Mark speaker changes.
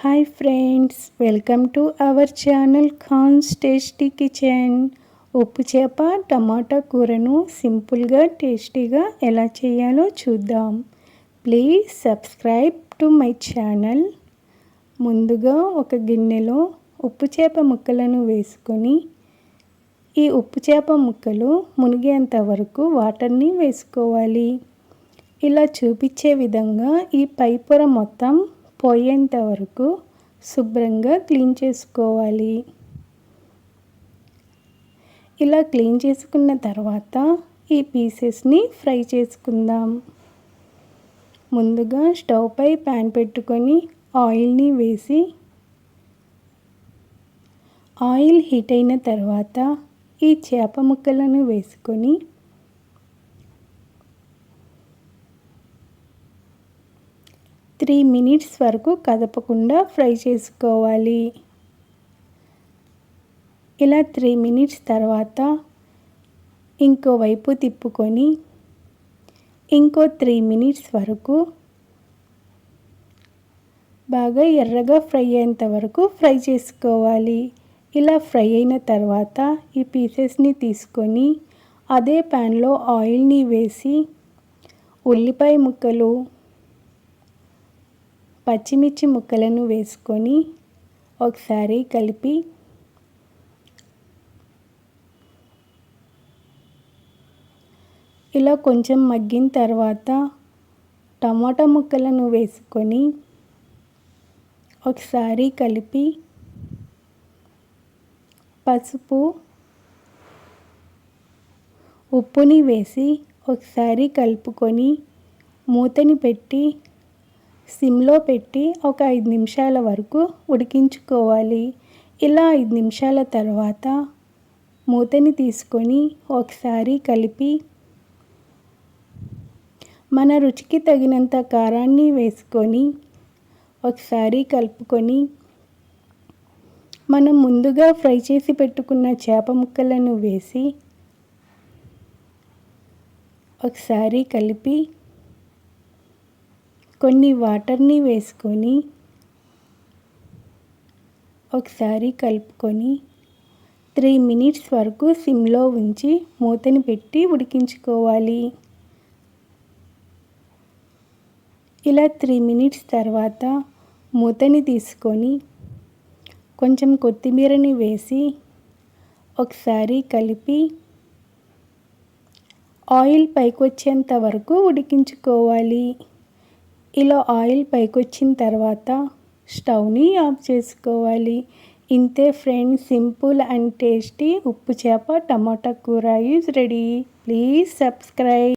Speaker 1: Hi friends welcome to our channel Khan's tasty kitchen ఉప్పు చేప టమాటా కూరను సింపుల్గా టేస్టీగా ఎలా చేయాలో చూద్దాం. Please subscribe to my channel ముందుగా ఒక గిన్నెలో ఉప్పు చేప ముక్కలను వేసుకొని ఈ ఉప్పు చేప ముక్కలు మునిగేంత వరకు వాటర్ని వేసుకోవాలి. ఇలా చూపించే విధంగా ఈ పై పొర మొత్తం పోయేంత వరకు శుభ్రంగా క్లీన్ చేసుకోవాలి. ఇలా క్లీన్ చేసుకున్న తర్వాత ఈ పీసెస్ని ఫ్రై చేసుకుందాం. ముందుగా స్టవ్ పై ప్యాన్ పెట్టుకొని ఆయిల్ని వేసి ఆయిల్ హీట్ అయిన తర్వాత ఈ చేప ముక్కలను వేసుకొని త్రీ మినిట్స్ వరకు కదపకుండా ఫ్రై చేసుకోవాలి. ఇలా త్రీ మినిట్స్ తర్వాత ఇంకో వైపు తిప్పుకొని ఇంకో త్రీ మినిట్స్ వరకు బాగా ఎర్రగా ఫ్రై అయ్యేంత వరకు ఫ్రై చేసుకోవాలి. ఇలా ఫ్రై అయిన తర్వాత ఈ పీసెస్ని తీసుకొని అదే ప్యాన్లో ఆయిల్ని వేసి ఉల్లిపాయ ముక్కలు పచ్చిమిర్చి ముక్కలను వేసుకొని ఒకసారి కలిపి ఇలా కొంచెం మగ్గిన తర్వాత టమాటా ముక్కలను వేసుకొని ఒకసారి కలిపి పసుపు ఉప్పుని వేసి ఒకసారి కలుపుకొని మూతని పెట్టి సిమ్లో పెట్టి ఒక ఐదు నిమిషాల వరకు ఉడికించుకోవాలి. ఇలా ఐదు నిమిషాల తర్వాత మూతని తీసుకొని ఒకసారి కలిపి మన రుచికి తగినంత కారాన్ని వేసుకొని ఒకసారి కలుపుకొని మనం ముందుగా ఫ్రై చేసి పెట్టుకున్న చేప ముక్కలను వేసి ఒకసారి కలిపి కొన్ని వాటర్ని వేసుకొని ఒకసారి కలుపుకొని త్రీ మినిట్స్ వరకు సిమ్లో ఉంచి మూతని పెట్టి ఉడికించుకోవాలి. ఇలా త్రీ మినిట్స్ తర్వాత మూతని తీసుకొని కొంచెం కొత్తిమీరని వేసి ఒకసారి కలిపి ఆయిల్ పైకి వచ్చేంత వరకు ఉడికించుకోవాలి. ఇలా ఆయిల్ పైకొచ్చిన తర్వాత స్టవ్ని ఆఫ్ చేసుకోవాలి. ఇంతే ఫ్రెండ్స్ సింపుల్ అండ్ టేస్టీ ఉప్పు చేప టమాటా కూర ఈజ్ రెడీ ప్లీజ్ సబ్స్క్రైబ్